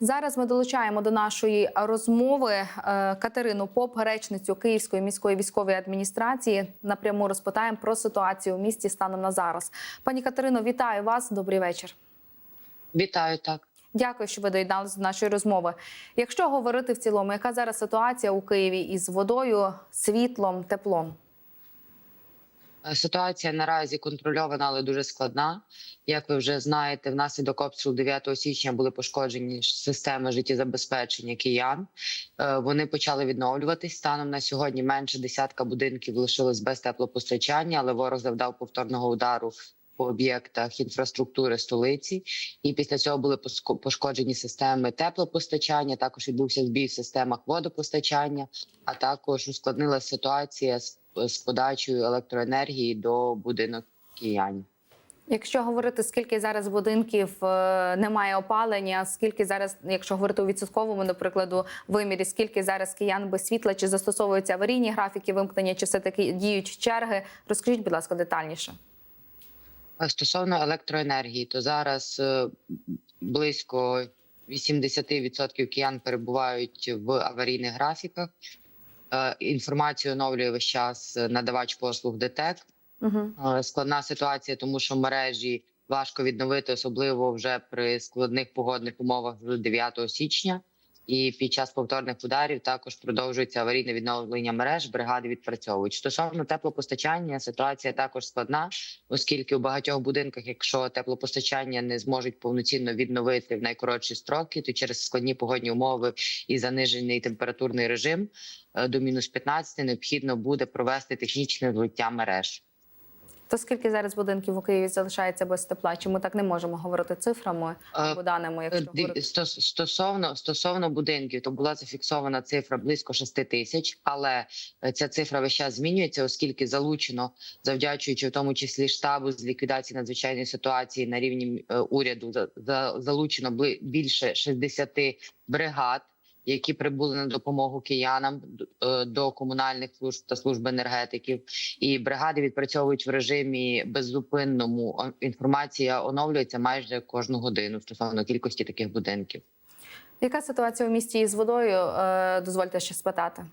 Зараз ми долучаємо до нашої розмови е, Катерину Поп, речницю Київської міської військової адміністрації. Напряму розпитаємо про ситуацію у місті станом на зараз. Пані Катерино, вітаю вас. Добрий вечір. Вітаю так. Дякую, що ви доєдналися до нашої розмови. Якщо говорити в цілому, яка зараз ситуація у Києві із водою, світлом, теплом? Е, Ситуація наразі контрольована, але дуже складна. Як ви вже знаєте, внаслідок обстрілу 9 січня були пошкоджені системи життєзабезпечення киян. Е, Вони почали відновлюватись. Станом на сьогодні менше десятка будинків лишилось без теплопостачання, але ворог завдав повторного удару по об'єктах інфраструктури столиці. І після цього були пошкоджені системи теплопостачання. Також відбувся збій в системах водопостачання, а також ускладнилася ситуація з, з подачею електроенергії до будинок киянів. Якщо говорити, скільки зараз будинків е, немає опалення, скільки зараз, якщо говорити у відсотковому, до прикладу, вимірі, скільки зараз киян без світла, чи застосовуються аварійні графіки вимкнення, чи все таки діють черги? Розкажіть, будь ласка, детальніше. Стосовно електроенергії, то зараз е, близько 80% киян перебувають в аварійних графіках. Е, Інформацію оновлює весь час е, надавач послуг ДТЕК. Угу. Е, Складна ситуація, тому що мережі важко відновити, особливо вже при складних погодних умовах з 9 січня. І під час повторних ударів також продовжується аварійне відновлення мереж. Бригади відпрацьовують. Стосовно теплопостачання, ситуація також складна, оскільки у багатьох будинках, якщо теплопостачання не зможуть повноцінно відновити в найкоротші строки, то через складні погодні умови і занижений температурний режим е, до мінус 15 необхідно буде провести технічне злиття мереж. То скільки зараз будинків у Києві залишається без тепла? Чи ми так не можемо говорити цифрами або даними? Якщо Е, говорити? Стосовно стосовно будинків, то була зафіксована цифра близько 6 тисяч, але е, ця цифра весь час змінюється, оскільки залучено, завдячуючи в тому числі штабу з ліквідації надзвичайної ситуації на рівні е, уряду, за, за залучено більше 60 бригад. Які прибули на допомогу киянам е, до комунальних служб та служб енергетиків, і бригади відпрацьовують в режимі беззупинному. Інформація оновлюється майже кожну годину стосовно кількості таких будинків. Яка ситуація у місті із водою? Е, Дозвольте ще спитати.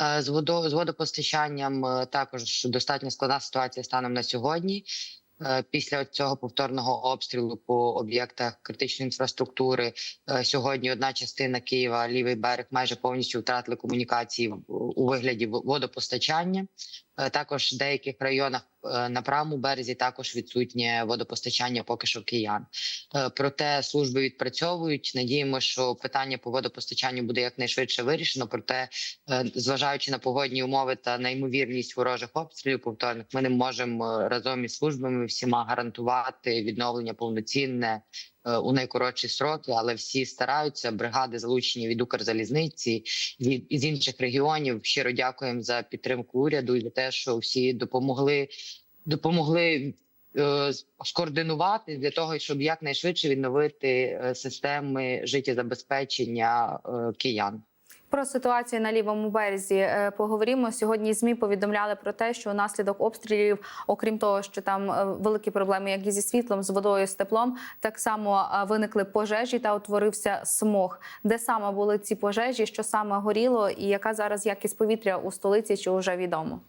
Е, З водо з водопостачанням також достатньо складна ситуація станом на сьогодні. Е, Після цього повторного обстрілу по об'єктах критичної інфраструктури е, сьогодні одна частина Києва, лівий берег, майже повністю втратили комунікації у вигляді водопостачання. Е, Також в деяких районах е, на правому березі також відсутнє водопостачання поки що киян. Е, Проте служби відпрацьовують. Надіємося, що питання по водопостачанню буде якнайшвидше вирішено. Проте зважаючи на погодні умови та на ймовірність ворожих обстрілів повторних, ми не можемо разом із службами всіма гарантувати відновлення повноцінне у найкоротші сроки, але всі стараються. Бригади залучені від Укрзалізниці від із інших регіонів. Щиро дякуємо за підтримку уряду і за те, що всі допомогли допомогли. е, Скоординувати для того, щоб якнайшвидше відновити е, системи життєзабезпечення е, киян. Про ситуацію на лівому березі е, поговоримо. Сьогодні змі повідомляли про те, що унаслідок обстрілів, окрім того, що там е, великі проблеми, як і зі світлом, з водою, з теплом, так само е, виникли пожежі та утворився смог. Де саме були ці пожежі, що саме горіло, і яка зараз якість повітря у столиці, чи вже відомо?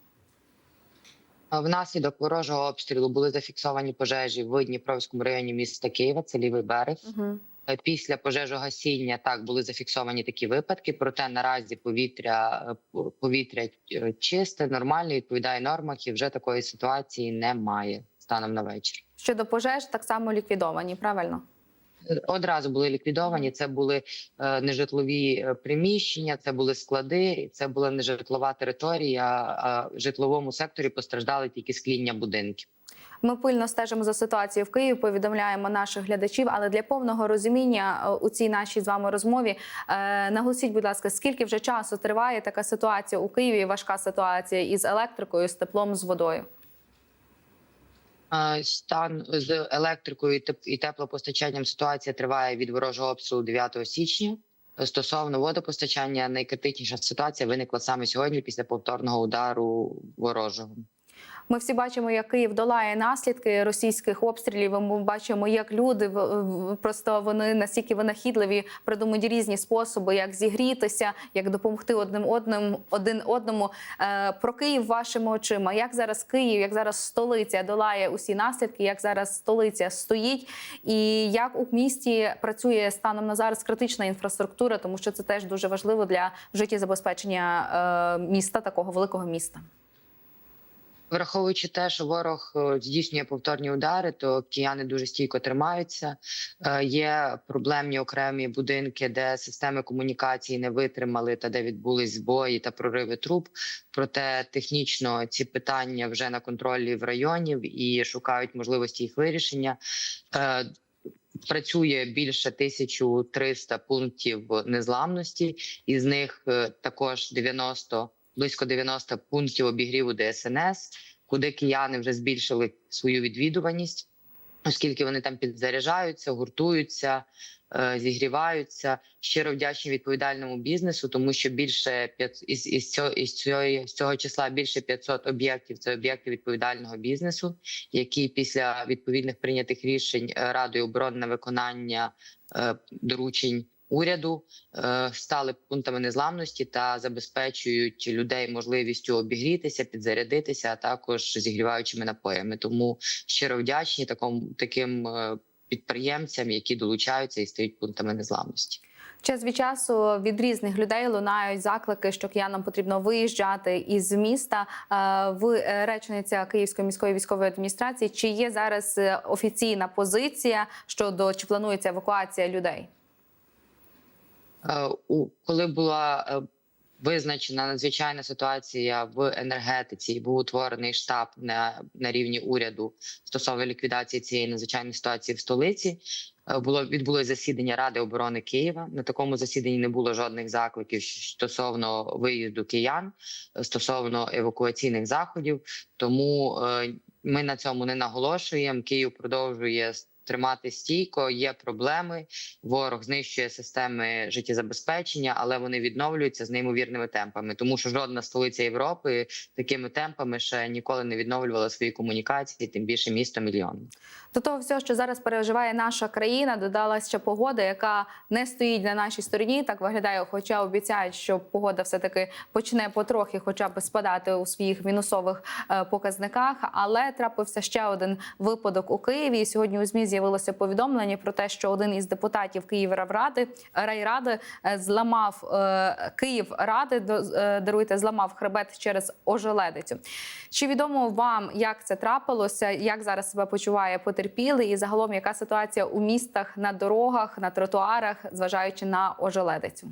Внаслідок ворожого обстрілу були зафіксовані пожежі в Дніпровському районі міста Києва. Це лівий берег. Угу. Е, Після пожежогасіння так були зафіксовані такі випадки. Проте наразі повітря е, повітря е, чисте, нормальне, відповідає нормах, і вже такої ситуації немає станом на вечір. Щодо пожеж, так само ліквідовані. Правильно. Одразу були ліквідовані. Це були нежитлові приміщення, це були склади, це була нежитлова територія. А в житловому секторі постраждали тільки скління будинків. Ми пильно стежимо за ситуацією в Києві. Повідомляємо наших глядачів. Але для повного розуміння е, у цій нашій з вами розмові е, наголосіть, будь ласка, скільки вже часу триває така ситуація у Києві? Важка ситуація із електрикою, з теплом, з водою. Стан з електрикою і теплопостачанням ситуація триває від ворожого обстрілу 9 січня. Стосовно водопостачання, найкритичніша ситуація виникла саме сьогодні після повторного удару ворожого. Ми всі бачимо, як Київ долає наслідки російських обстрілів. Ми бачимо, як люди просто вони настільки винахідливі, придумують різні способи, як зігрітися, як допомогти одним одним один одному. Е, Про Київ вашими очима. Як зараз Київ, як зараз столиця долає усі наслідки, як зараз столиця стоїть, і як у місті працює станом на зараз критична інфраструктура, тому що це теж дуже важливо для життєзабезпечення е, міста, такого великого міста. Враховуючи те, що ворог е, здійснює повторні удари, то кияни дуже стійко тримаються. Е, Є проблемні окремі будинки, де системи комунікації не витримали та де відбулись збої та прориви труб. Проте технічно ці питання вже на контролі в районів і шукають можливості їх вирішення. Е, Працює більше 1300 пунктів незламності, із них також 90 близько 90 пунктів обігріву ДСНС, куди кияни вже збільшили свою відвідуваність, оскільки вони там підзаряджаються, гуртуються, е, зігріваються. Щиро вдячні відповідальному бізнесу, тому що більше п'ят- із, із, цього, із, цього, з цього числа більше 500 об'єктів це об'єкти відповідального бізнесу, які після відповідних прийнятих рішень Радою оборони на виконання е, доручень уряду е, стали пунктами незламності та забезпечують людей можливістю обігрітися, підзарядитися, а також зігріваючими напоями. Тому щиро вдячні такому таким е, підприємцям, які долучаються і стають пунктами незламності. Час від часу від різних людей лунають заклики, що киянам потрібно виїжджати із міста. Е, Ви речниця Київської міської військової адміністрації. Чи є зараз офіційна позиція щодо чи планується евакуація людей? Е, коли була е, визначена надзвичайна ситуація в енергетиці, і був утворений штаб на, на рівні уряду стосовно ліквідації цієї надзвичайної ситуації в столиці. е, Було відбулось засідання Ради оборони Києва. На такому засіданні не було жодних закликів стосовно виїзду киян, стосовно евакуаційних заходів. Тому ми на цьому не наголошуємо. Київ продовжує тримати стійко. Є проблеми. Ворог знищує системи життєзабезпечення, але вони відновлюються з неймовірними темпами, тому що жодна столиця Європи такими темпами ще ніколи не відновлювала свої комунікації, тим більше місто мільйон. До того всього, що зараз переживає наша країна, додалася ще погода, яка не стоїть на нашій стороні. Так виглядає, хоча обіцяють, що погода все таки почне потрохи, хоча б спадати у своїх мінусових е, показниках. Але трапився ще один випадок у Києві. Сьогодні у змі з'явилося повідомлення про те, що один із депутатів Київради райради е, зламав е, Київради, до- е, даруйте, зламав хребет через ожеледицю. Чи відомо вам, як це трапилося? Як зараз себе почуває потерпілий, і загалом яка ситуація у містах на дорогах, на тротуарах, зважаючи на ожеледицю?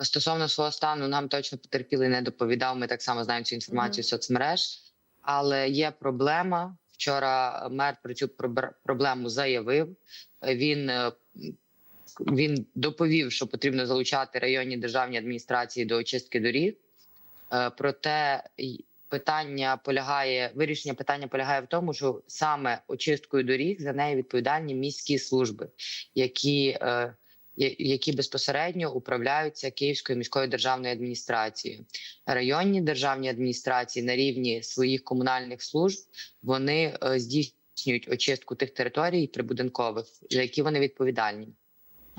Стосовно свого стану, нам точно потерпілий не доповідав. Ми так само знаємо цю інформацію з соцмереж, але є проблема. Вчора мер про цю проблему заявив. Він е, він доповів, що потрібно залучати районні державні адміністрації до очистки доріг. Е, Проте питання полягає, вирішення питання полягає в тому, що саме очисткою доріг за нею відповідальні міські служби, які, е, які безпосередньо управляються Київською міською державною адміністрацією. Районні державні адміністрації на рівні своїх комунальних служб вони е, здійснюють очистку тих територій прибудинкових, за які вони відповідальні.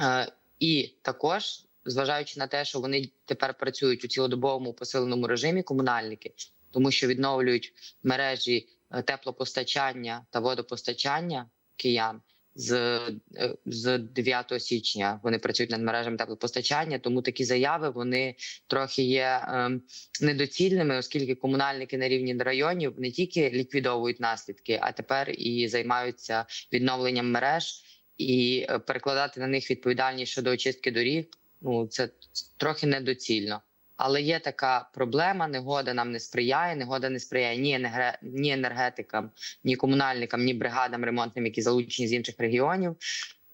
Е, І також, зважаючи на те, що вони тепер працюють у цілодобовому посиленому режимі, комунальники, тому що відновлюють мережі е, теплопостачання та водопостачання киян. З, е, з 9 січня вони працюють над мережами теплопостачання, тому такі заяви вони трохи є ем, недоцільними, оскільки комунальники на рівні районів не тільки ліквідовують наслідки, а тепер і займаються відновленням мереж і е, перекладати на них відповідальність щодо очистки доріг. Ну це трохи недоцільно. Але є така проблема: негода нам не сприяє. Негода не сприяє ні ні енергетикам, ні комунальникам, ні бригадам ремонтним, які залучені з інших регіонів.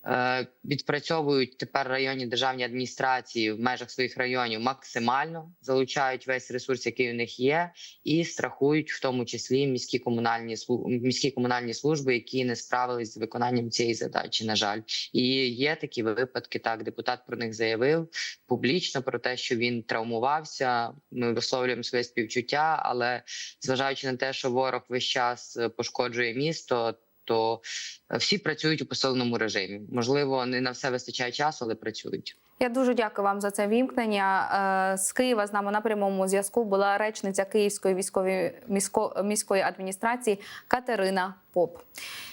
Е, Відпрацьовують тепер районні державні адміністрації в межах своїх районів максимально, залучають весь ресурс, який у них є, і страхують в тому числі міські комунальні міські комунальні служби, які не справились з виконанням цієї задачі. На жаль, і є такі випадки. Так, депутат про них заявив публічно про те, що він травмувався. Ми висловлюємо своє співчуття, але зважаючи на те, що ворог весь час е, пошкоджує місто. То е, всі працюють у посиленому режимі. Можливо, не на все вистачає часу, але працюють. Я дуже дякую вам за це вімкнення. Е, З Києва з нами на прямому зв'язку була речниця Київської військової місько- міської адміністрації Катерина Поп.